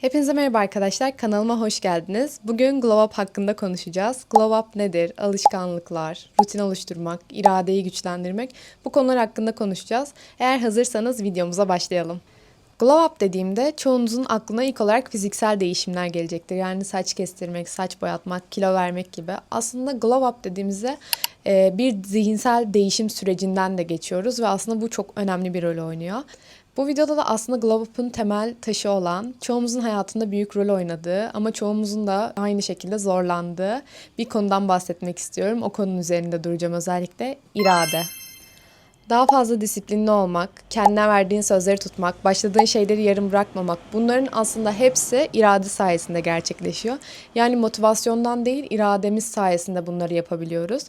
Hepinize merhaba arkadaşlar. Kanalıma hoş geldiniz. Bugün Glow Up hakkında konuşacağız. Glow Up nedir? Alışkanlıklar, rutin oluşturmak, iradeyi güçlendirmek. Bu konular hakkında konuşacağız. Eğer hazırsanız videomuza başlayalım. Glow Up dediğimde çoğunuzun aklına ilk olarak fiziksel değişimler gelecektir. Yani saç kestirmek, saç boyatmak, kilo vermek gibi. Aslında Glow Up dediğimizde e, bir zihinsel değişim sürecinden de geçiyoruz ve aslında bu çok önemli bir rol oynuyor. Bu videoda da aslında Glow Up'ın temel taşı olan, çoğumuzun hayatında büyük rol oynadığı ama çoğumuzun da aynı şekilde zorlandığı bir konudan bahsetmek istiyorum. O konunun üzerinde duracağım özellikle irade. Daha fazla disiplinli olmak, kendine verdiğin sözleri tutmak, başladığın şeyleri yarım bırakmamak bunların aslında hepsi irade sayesinde gerçekleşiyor. Yani motivasyondan değil irademiz sayesinde bunları yapabiliyoruz.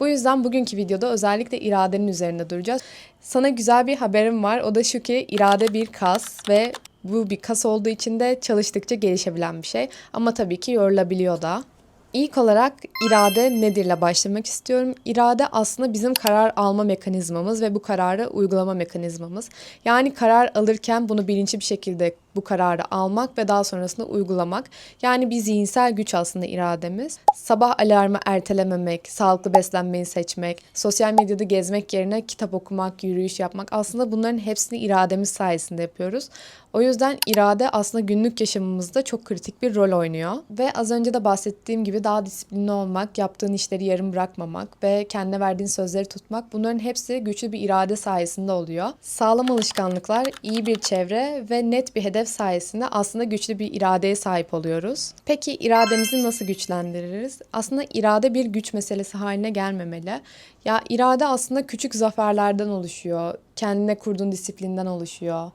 Bu yüzden bugünkü videoda özellikle iradenin üzerinde duracağız. Sana güzel bir haberim var. O da şu ki irade bir kas ve bu bir kas olduğu için de çalıştıkça gelişebilen bir şey. Ama tabii ki yorulabiliyor da. İlk olarak irade nedirle başlamak istiyorum. İrade aslında bizim karar alma mekanizmamız ve bu kararı uygulama mekanizmamız. Yani karar alırken bunu bilinçli bir şekilde bu kararı almak ve daha sonrasında uygulamak. Yani bir zihinsel güç aslında irademiz. Sabah alarmı ertelememek, sağlıklı beslenmeyi seçmek, sosyal medyada gezmek yerine kitap okumak, yürüyüş yapmak aslında bunların hepsini irademiz sayesinde yapıyoruz. O yüzden irade aslında günlük yaşamımızda çok kritik bir rol oynuyor. Ve az önce de bahsettiğim gibi daha disiplinli olmak, yaptığın işleri yarım bırakmamak ve kendine verdiğin sözleri tutmak bunların hepsi güçlü bir irade sayesinde oluyor. Sağlam alışkanlıklar, iyi bir çevre ve net bir hedef sayesinde aslında güçlü bir iradeye sahip oluyoruz. Peki irademizi nasıl güçlendiririz? Aslında irade bir güç meselesi haline gelmemeli. Ya irade aslında küçük zaferlerden oluşuyor. Kendine kurduğun disiplinden oluşuyor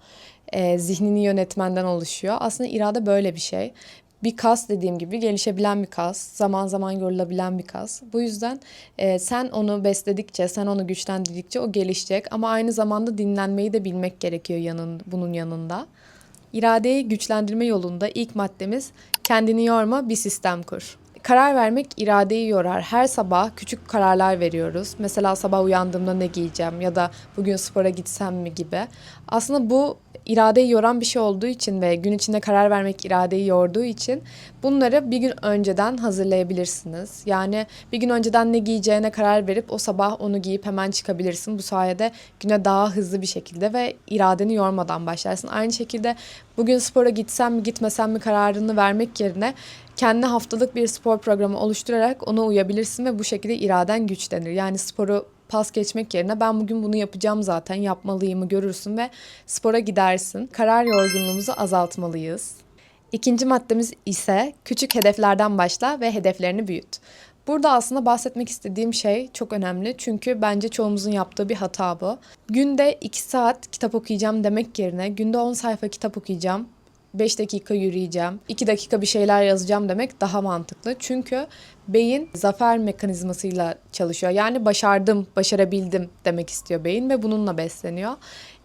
e, zihnini yönetmenden oluşuyor. Aslında irade böyle bir şey. Bir kas dediğim gibi gelişebilen bir kas, zaman zaman yorulabilen bir kas. Bu yüzden e, sen onu besledikçe, sen onu güçlendirdikçe o gelişecek. Ama aynı zamanda dinlenmeyi de bilmek gerekiyor yanın, bunun yanında. İradeyi güçlendirme yolunda ilk maddemiz kendini yorma bir sistem kur. Karar vermek iradeyi yorar. Her sabah küçük kararlar veriyoruz. Mesela sabah uyandığımda ne giyeceğim ya da bugün spora gitsem mi gibi. Aslında bu iradeyi yoran bir şey olduğu için ve gün içinde karar vermek iradeyi yorduğu için bunları bir gün önceden hazırlayabilirsiniz. Yani bir gün önceden ne giyeceğine karar verip o sabah onu giyip hemen çıkabilirsin. Bu sayede güne daha hızlı bir şekilde ve iradeni yormadan başlarsın. Aynı şekilde bugün spora gitsem mi gitmesem mi kararını vermek yerine kendi haftalık bir spor programı oluşturarak ona uyabilirsin ve bu şekilde iraden güçlenir. Yani sporu pas geçmek yerine ben bugün bunu yapacağım zaten yapmalıyımı görürsün ve spora gidersin. Karar yorgunluğumuzu azaltmalıyız. İkinci maddemiz ise küçük hedeflerden başla ve hedeflerini büyüt. Burada aslında bahsetmek istediğim şey çok önemli. Çünkü bence çoğumuzun yaptığı bir hata bu. Günde 2 saat kitap okuyacağım demek yerine günde 10 sayfa kitap okuyacağım 5 dakika yürüyeceğim, 2 dakika bir şeyler yazacağım demek daha mantıklı. Çünkü beyin zafer mekanizmasıyla çalışıyor. Yani başardım, başarabildim demek istiyor beyin ve bununla besleniyor.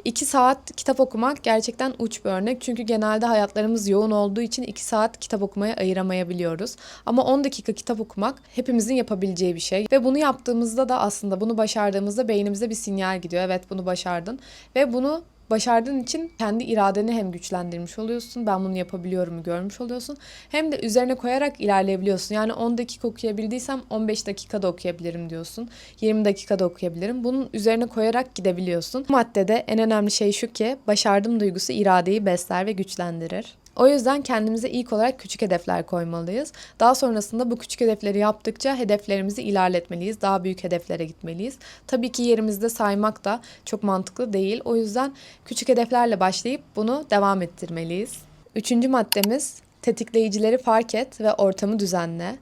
2 saat kitap okumak gerçekten uç bir örnek. Çünkü genelde hayatlarımız yoğun olduğu için 2 saat kitap okumaya ayıramayabiliyoruz. Ama 10 dakika kitap okumak hepimizin yapabileceği bir şey. Ve bunu yaptığımızda da aslında bunu başardığımızda beynimize bir sinyal gidiyor. Evet bunu başardın. Ve bunu başardığın için kendi iradeni hem güçlendirmiş oluyorsun. Ben bunu yapabiliyorum görmüş oluyorsun. Hem de üzerine koyarak ilerleyebiliyorsun. Yani 10 dakika okuyabildiysem 15 dakikada okuyabilirim diyorsun. 20 dakikada okuyabilirim. Bunun üzerine koyarak gidebiliyorsun. Bu maddede en önemli şey şu ki başardım duygusu iradeyi besler ve güçlendirir. O yüzden kendimize ilk olarak küçük hedefler koymalıyız. Daha sonrasında bu küçük hedefleri yaptıkça hedeflerimizi ilerletmeliyiz. Daha büyük hedeflere gitmeliyiz. Tabii ki yerimizde saymak da çok mantıklı değil. O yüzden küçük hedeflerle başlayıp bunu devam ettirmeliyiz. Üçüncü maddemiz tetikleyicileri fark et ve ortamı düzenle.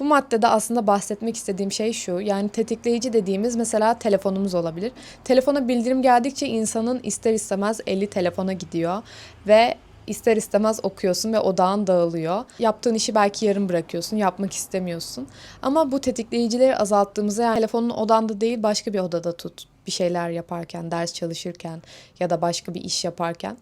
Bu maddede aslında bahsetmek istediğim şey şu. Yani tetikleyici dediğimiz mesela telefonumuz olabilir. Telefona bildirim geldikçe insanın ister istemez eli telefona gidiyor ve ister istemez okuyorsun ve odağın dağılıyor. Yaptığın işi belki yarım bırakıyorsun, yapmak istemiyorsun. Ama bu tetikleyicileri azalttığımızda yani telefonun odanda değil başka bir odada tut. Bir şeyler yaparken, ders çalışırken ya da başka bir iş yaparken.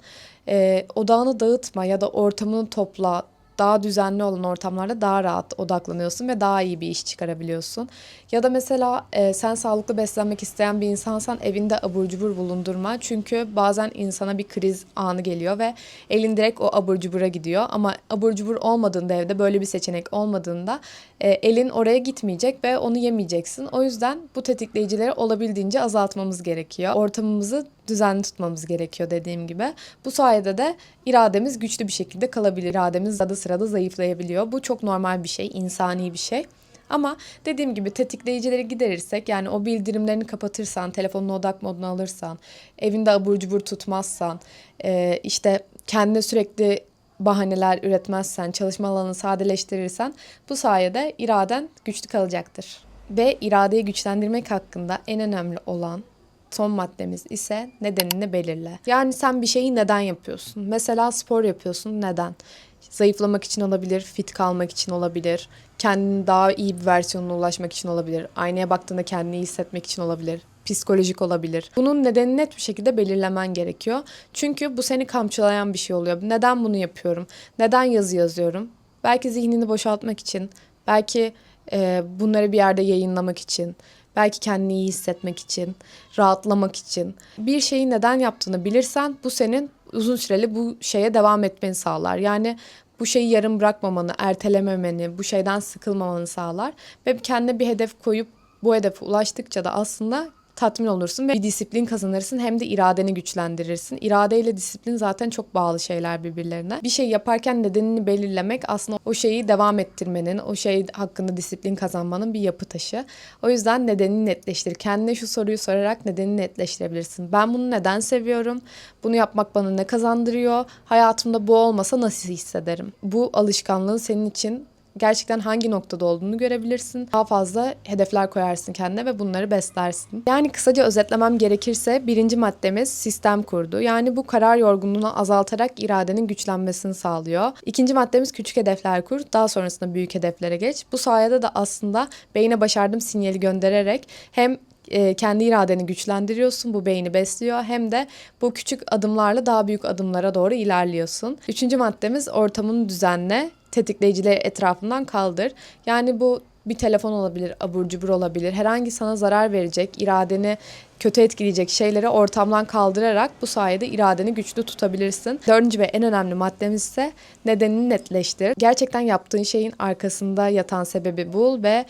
E, odağını dağıtma ya da ortamını topla daha düzenli olan ortamlarda daha rahat odaklanıyorsun ve daha iyi bir iş çıkarabiliyorsun. Ya da mesela e, sen sağlıklı beslenmek isteyen bir insansan evinde abur cubur bulundurma. Çünkü bazen insana bir kriz anı geliyor ve elin direkt o abur cubura gidiyor. Ama abur cubur olmadığında evde böyle bir seçenek olmadığında e, elin oraya gitmeyecek ve onu yemeyeceksin. O yüzden bu tetikleyicileri olabildiğince azaltmamız gerekiyor. Ortamımızı düzenli tutmamız gerekiyor dediğim gibi. Bu sayede de irademiz güçlü bir şekilde kalabilir. İrademiz arada sırada zayıflayabiliyor. Bu çok normal bir şey, insani bir şey. Ama dediğim gibi tetikleyicileri giderirsek yani o bildirimlerini kapatırsan, telefonunu odak moduna alırsan, evinde abur cubur tutmazsan, e, işte kendine sürekli bahaneler üretmezsen, çalışma alanını sadeleştirirsen bu sayede iraden güçlü kalacaktır. Ve iradeyi güçlendirmek hakkında en önemli olan son maddemiz ise nedenini belirle. Yani sen bir şeyi neden yapıyorsun? Mesela spor yapıyorsun neden? Zayıflamak için olabilir, fit kalmak için olabilir, kendini daha iyi bir versiyonuna ulaşmak için olabilir, aynaya baktığında kendini iyi hissetmek için olabilir, psikolojik olabilir. Bunun nedenini net bir şekilde belirlemen gerekiyor. Çünkü bu seni kamçılayan bir şey oluyor. Neden bunu yapıyorum? Neden yazı yazıyorum? Belki zihnini boşaltmak için, belki e, bunları bir yerde yayınlamak için, belki kendini iyi hissetmek için, rahatlamak için. Bir şeyi neden yaptığını bilirsen bu senin uzun süreli bu şeye devam etmeni sağlar. Yani bu şeyi yarım bırakmamanı, ertelememeni, bu şeyden sıkılmamanı sağlar ve kendine bir hedef koyup bu hedefe ulaştıkça da aslında tatmin olursun ve bir disiplin kazanırsın hem de iradeni güçlendirirsin. İrade ile disiplin zaten çok bağlı şeyler birbirlerine. Bir şey yaparken nedenini belirlemek aslında o şeyi devam ettirmenin, o şey hakkında disiplin kazanmanın bir yapı taşı. O yüzden nedenini netleştir. Kendine şu soruyu sorarak nedenini netleştirebilirsin. Ben bunu neden seviyorum? Bunu yapmak bana ne kazandırıyor? Hayatımda bu olmasa nasıl hissederim? Bu alışkanlığın senin için gerçekten hangi noktada olduğunu görebilirsin. Daha fazla hedefler koyarsın kendine ve bunları beslersin. Yani kısaca özetlemem gerekirse birinci maddemiz sistem kurdu. Yani bu karar yorgunluğunu azaltarak iradenin güçlenmesini sağlıyor. İkinci maddemiz küçük hedefler kur. Daha sonrasında büyük hedeflere geç. Bu sayede de aslında beyne başardım sinyali göndererek hem e, kendi iradeni güçlendiriyorsun. Bu beyni besliyor. Hem de bu küçük adımlarla daha büyük adımlara doğru ilerliyorsun. Üçüncü maddemiz ortamını düzenle tetikleyicileri etrafından kaldır. Yani bu bir telefon olabilir, abur cubur olabilir. Herhangi sana zarar verecek, iradeni kötü etkileyecek şeyleri ortamdan kaldırarak bu sayede iradeni güçlü tutabilirsin. Dördüncü ve en önemli maddemiz ise nedenini netleştir. Gerçekten yaptığın şeyin arkasında yatan sebebi bul ve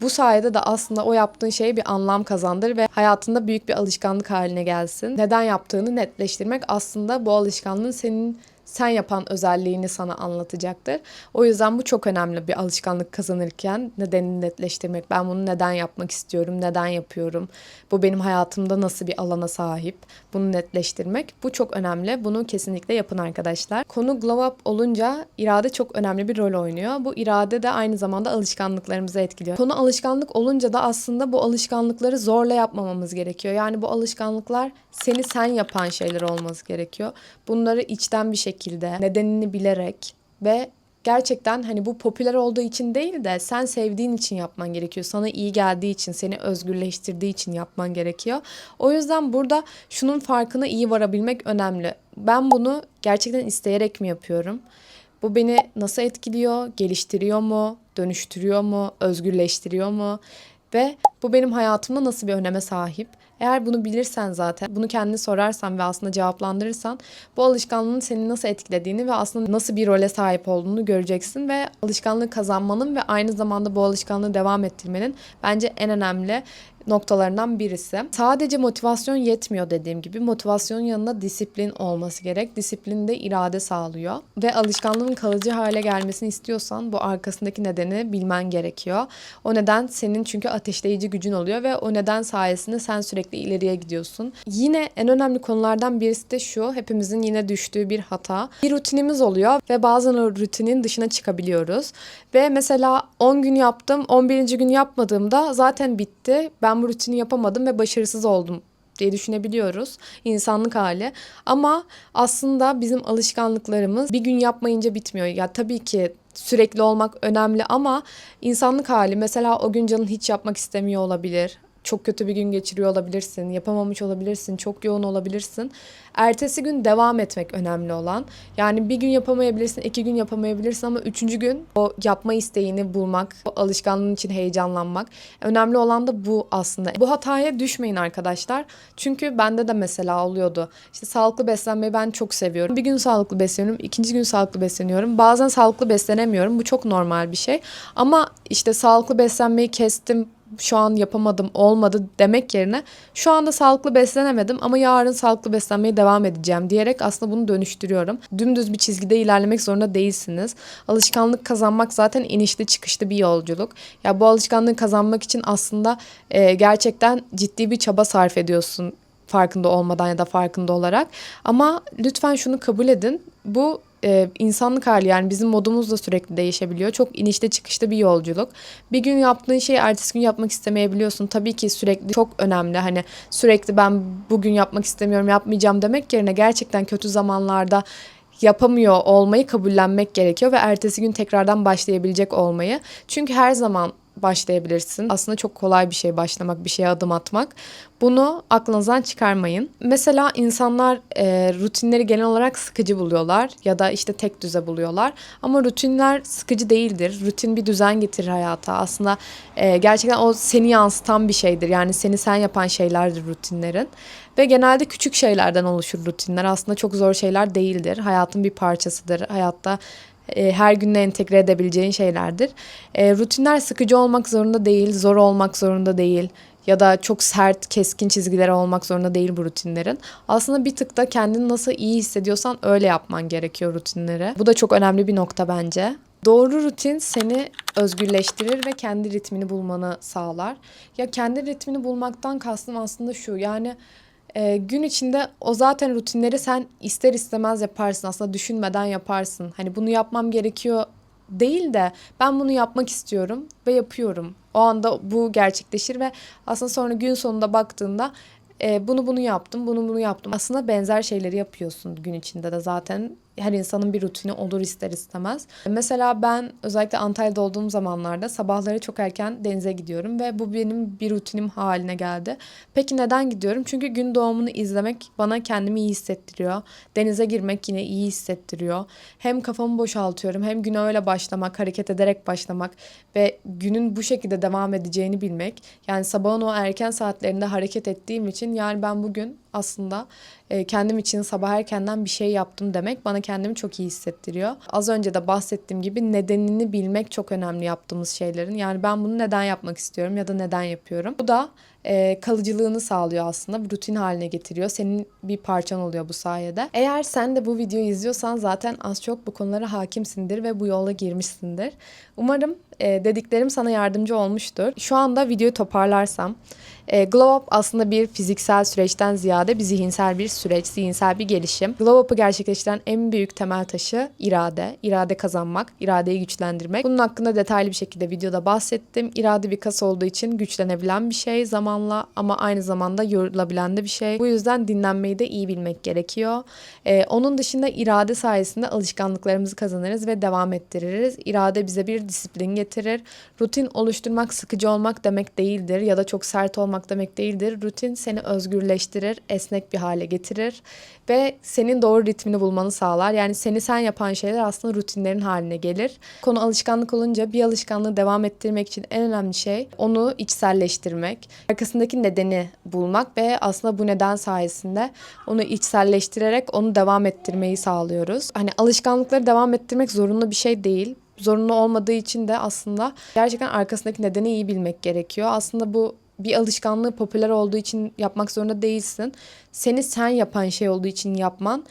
bu sayede de aslında o yaptığın şeye bir anlam kazandır ve hayatında büyük bir alışkanlık haline gelsin. Neden yaptığını netleştirmek aslında bu alışkanlığın senin sen yapan özelliğini sana anlatacaktır. O yüzden bu çok önemli bir alışkanlık kazanırken nedenini netleştirmek. Ben bunu neden yapmak istiyorum, neden yapıyorum, bu benim hayatımda nasıl bir alana sahip, bunu netleştirmek. Bu çok önemli. Bunu kesinlikle yapın arkadaşlar. Konu glow up olunca irade çok önemli bir rol oynuyor. Bu irade de aynı zamanda alışkanlıklarımızı etkiliyor. Konu alışkanlık olunca da aslında bu alışkanlıkları zorla yapmamamız gerekiyor. Yani bu alışkanlıklar seni sen yapan şeyler olması gerekiyor. Bunları içten bir şekilde, nedenini bilerek ve gerçekten hani bu popüler olduğu için değil de sen sevdiğin için yapman gerekiyor. Sana iyi geldiği için, seni özgürleştirdiği için yapman gerekiyor. O yüzden burada şunun farkına iyi varabilmek önemli. Ben bunu gerçekten isteyerek mi yapıyorum? Bu beni nasıl etkiliyor? Geliştiriyor mu? Dönüştürüyor mu? Özgürleştiriyor mu? Ve bu benim hayatımda nasıl bir öneme sahip? Eğer bunu bilirsen zaten, bunu kendine sorarsan ve aslında cevaplandırırsan bu alışkanlığın seni nasıl etkilediğini ve aslında nasıl bir role sahip olduğunu göreceksin ve alışkanlığı kazanmanın ve aynı zamanda bu alışkanlığı devam ettirmenin bence en önemli noktalarından birisi. Sadece motivasyon yetmiyor dediğim gibi. Motivasyonun yanında disiplin olması gerek. Disiplin de irade sağlıyor. Ve alışkanlığın kalıcı hale gelmesini istiyorsan bu arkasındaki nedeni bilmen gerekiyor. O neden senin çünkü ateşleyici gücün oluyor ve o neden sayesinde sen sürekli ileriye gidiyorsun. Yine en önemli konulardan birisi de şu. Hepimizin yine düştüğü bir hata. Bir rutinimiz oluyor ve bazen o rutinin dışına çıkabiliyoruz. Ve mesela 10 gün yaptım, 11. gün yapmadığımda zaten bitti. Ben ben bu rutini yapamadım ve başarısız oldum diye düşünebiliyoruz. insanlık hali. Ama aslında bizim alışkanlıklarımız bir gün yapmayınca bitmiyor. Ya tabii ki sürekli olmak önemli ama insanlık hali mesela o gün canın hiç yapmak istemiyor olabilir çok kötü bir gün geçiriyor olabilirsin, yapamamış olabilirsin, çok yoğun olabilirsin. Ertesi gün devam etmek önemli olan. Yani bir gün yapamayabilirsin, iki gün yapamayabilirsin ama üçüncü gün o yapma isteğini bulmak, o alışkanlığın için heyecanlanmak. Önemli olan da bu aslında. Bu hataya düşmeyin arkadaşlar. Çünkü bende de mesela oluyordu. İşte sağlıklı beslenmeyi ben çok seviyorum. Bir gün sağlıklı besleniyorum, ikinci gün sağlıklı besleniyorum. Bazen sağlıklı beslenemiyorum. Bu çok normal bir şey. Ama işte sağlıklı beslenmeyi kestim, şu an yapamadım, olmadı demek yerine şu anda sağlıklı beslenemedim ama yarın sağlıklı beslenmeye devam edeceğim diyerek aslında bunu dönüştürüyorum. Dümdüz bir çizgide ilerlemek zorunda değilsiniz. Alışkanlık kazanmak zaten inişli çıkışlı bir yolculuk. Ya bu alışkanlığı kazanmak için aslında e, gerçekten ciddi bir çaba sarf ediyorsun farkında olmadan ya da farkında olarak. Ama lütfen şunu kabul edin. Bu e, insanlık hali yani bizim modumuz da sürekli değişebiliyor. Çok inişte çıkışta bir yolculuk. Bir gün yaptığın şeyi ertesi gün yapmak istemeyebiliyorsun. Tabii ki sürekli çok önemli. Hani sürekli ben bugün yapmak istemiyorum, yapmayacağım demek yerine gerçekten kötü zamanlarda yapamıyor olmayı kabullenmek gerekiyor ve ertesi gün tekrardan başlayabilecek olmayı. Çünkü her zaman başlayabilirsin. Aslında çok kolay bir şey başlamak, bir şeye adım atmak. Bunu aklınızdan çıkarmayın. Mesela insanlar e, rutinleri genel olarak sıkıcı buluyorlar ya da işte tek düze buluyorlar. Ama rutinler sıkıcı değildir. Rutin bir düzen getirir hayata. Aslında e, gerçekten o seni yansıtan bir şeydir. Yani seni sen yapan şeylerdir rutinlerin. Ve genelde küçük şeylerden oluşur rutinler. Aslında çok zor şeyler değildir. Hayatın bir parçasıdır. Hayatta e, her günle entegre edebileceğin şeylerdir. E, rutinler sıkıcı olmak zorunda değil, zor olmak zorunda değil ya da çok sert, keskin çizgiler olmak zorunda değil bu rutinlerin. Aslında bir tık da kendini nasıl iyi hissediyorsan öyle yapman gerekiyor rutinleri. Bu da çok önemli bir nokta bence. Doğru rutin seni özgürleştirir ve kendi ritmini bulmanı sağlar. Ya kendi ritmini bulmaktan kastım aslında şu. Yani e, gün içinde o zaten rutinleri sen ister istemez yaparsın. Aslında düşünmeden yaparsın. Hani bunu yapmam gerekiyor değil de ben bunu yapmak istiyorum ve yapıyorum. O anda bu gerçekleşir ve aslında sonra gün sonunda baktığında e, bunu bunu yaptım, bunu bunu yaptım. Aslında benzer şeyleri yapıyorsun gün içinde de zaten her insanın bir rutini olur ister istemez. Mesela ben özellikle Antalya'da olduğum zamanlarda sabahları çok erken denize gidiyorum ve bu benim bir rutinim haline geldi. Peki neden gidiyorum? Çünkü gün doğumunu izlemek bana kendimi iyi hissettiriyor. Denize girmek yine iyi hissettiriyor. Hem kafamı boşaltıyorum hem güne öyle başlamak, hareket ederek başlamak ve günün bu şekilde devam edeceğini bilmek. Yani sabahın o erken saatlerinde hareket ettiğim için yani ben bugün aslında e, kendim için sabah erkenden bir şey yaptım demek bana kendimi çok iyi hissettiriyor. Az önce de bahsettiğim gibi nedenini bilmek çok önemli yaptığımız şeylerin. Yani ben bunu neden yapmak istiyorum ya da neden yapıyorum. Bu da e, kalıcılığını sağlıyor aslında. Rutin haline getiriyor. Senin bir parçan oluyor bu sayede. Eğer sen de bu videoyu izliyorsan zaten az çok bu konulara hakimsindir ve bu yola girmişsindir. Umarım e, dediklerim sana yardımcı olmuştur. Şu anda videoyu toparlarsam e, Glow Up aslında bir fiziksel süreçten ziyade bir zihinsel bir süreç, zihinsel bir gelişim. Glow Up'ı gerçekleştiren en büyük temel taşı irade. İrade kazanmak, iradeyi güçlendirmek. Bunun hakkında detaylı bir şekilde videoda bahsettim. İrade bir kas olduğu için güçlenebilen bir şey zamanla ama aynı zamanda yorulabilen de bir şey. Bu yüzden dinlenmeyi de iyi bilmek gerekiyor. E, onun dışında irade sayesinde alışkanlıklarımızı kazanırız ve devam ettiririz. İrade bize bir disiplin getirir. Rutin oluşturmak sıkıcı olmak demek değildir ya da çok sert olmak demek değildir. Rutin seni özgürleştirir, esnek bir hale getirir ve senin doğru ritmini bulmanı sağlar. Yani seni sen yapan şeyler aslında rutinlerin haline gelir. Konu alışkanlık olunca bir alışkanlığı devam ettirmek için en önemli şey onu içselleştirmek. Arkasındaki nedeni bulmak ve aslında bu neden sayesinde onu içselleştirerek onu devam ettirmeyi sağlıyoruz. Hani alışkanlıkları devam ettirmek zorunlu bir şey değil zorunlu olmadığı için de aslında gerçekten arkasındaki nedeni iyi bilmek gerekiyor. Aslında bu bir alışkanlığı popüler olduğu için yapmak zorunda değilsin. Seni sen yapan şey olduğu için yapman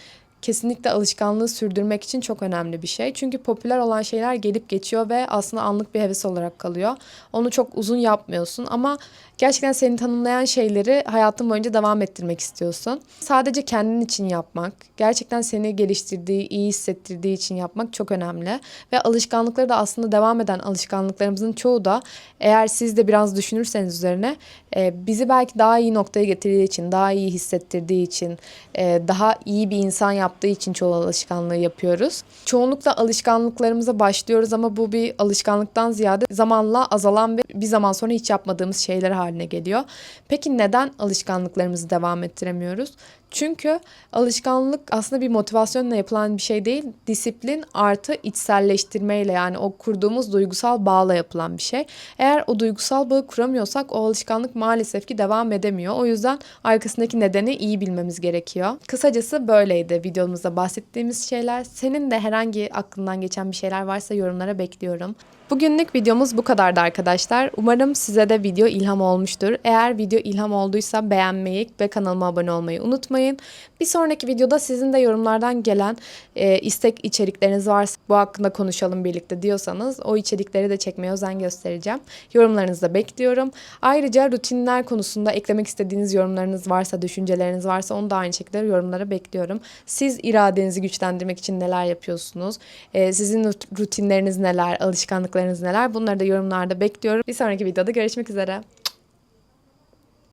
kesinlikle alışkanlığı sürdürmek için çok önemli bir şey. Çünkü popüler olan şeyler gelip geçiyor ve aslında anlık bir heves olarak kalıyor. Onu çok uzun yapmıyorsun ama gerçekten seni tanımlayan şeyleri hayatın boyunca devam ettirmek istiyorsun. Sadece kendin için yapmak, gerçekten seni geliştirdiği, iyi hissettirdiği için yapmak çok önemli. Ve alışkanlıkları da aslında devam eden alışkanlıklarımızın çoğu da eğer siz de biraz düşünürseniz üzerine e, bizi belki daha iyi noktaya getirdiği için, daha iyi hissettirdiği için, e, daha iyi bir insan yaptığı için çoğu alışkanlığı yapıyoruz. Çoğunlukla alışkanlıklarımıza başlıyoruz ama bu bir alışkanlıktan ziyade zamanla azalan ve bir zaman sonra hiç yapmadığımız şeyler haline geliyor. Peki neden alışkanlıklarımızı devam ettiremiyoruz? Çünkü alışkanlık aslında bir motivasyonla yapılan bir şey değil. Disiplin artı içselleştirmeyle yani o kurduğumuz duygusal bağla yapılan bir şey. Eğer o duygusal bağı kuramıyorsak o alışkanlık maalesef ki devam edemiyor. O yüzden arkasındaki nedeni iyi bilmemiz gerekiyor. Kısacası böyleydi videomuzda bahsettiğimiz şeyler. Senin de herhangi aklından geçen bir şeyler varsa yorumlara bekliyorum. Bugünlük videomuz bu kadardı arkadaşlar. Umarım size de video ilham olmuştur. Eğer video ilham olduysa beğenmeyi ve kanalıma abone olmayı unutmayın. Bir sonraki videoda sizin de yorumlardan gelen e, istek içerikleriniz varsa bu hakkında konuşalım birlikte diyorsanız o içerikleri de çekmeye özen göstereceğim. Yorumlarınızı da bekliyorum. Ayrıca rutinler konusunda eklemek istediğiniz yorumlarınız varsa, düşünceleriniz varsa onu da aynı şekilde yorumlara bekliyorum. Siz iradenizi güçlendirmek için neler yapıyorsunuz? E, sizin rut- rutinleriniz neler? Alışkanlıklarınız neler? Bunları da yorumlarda bekliyorum. Bir sonraki videoda görüşmek üzere.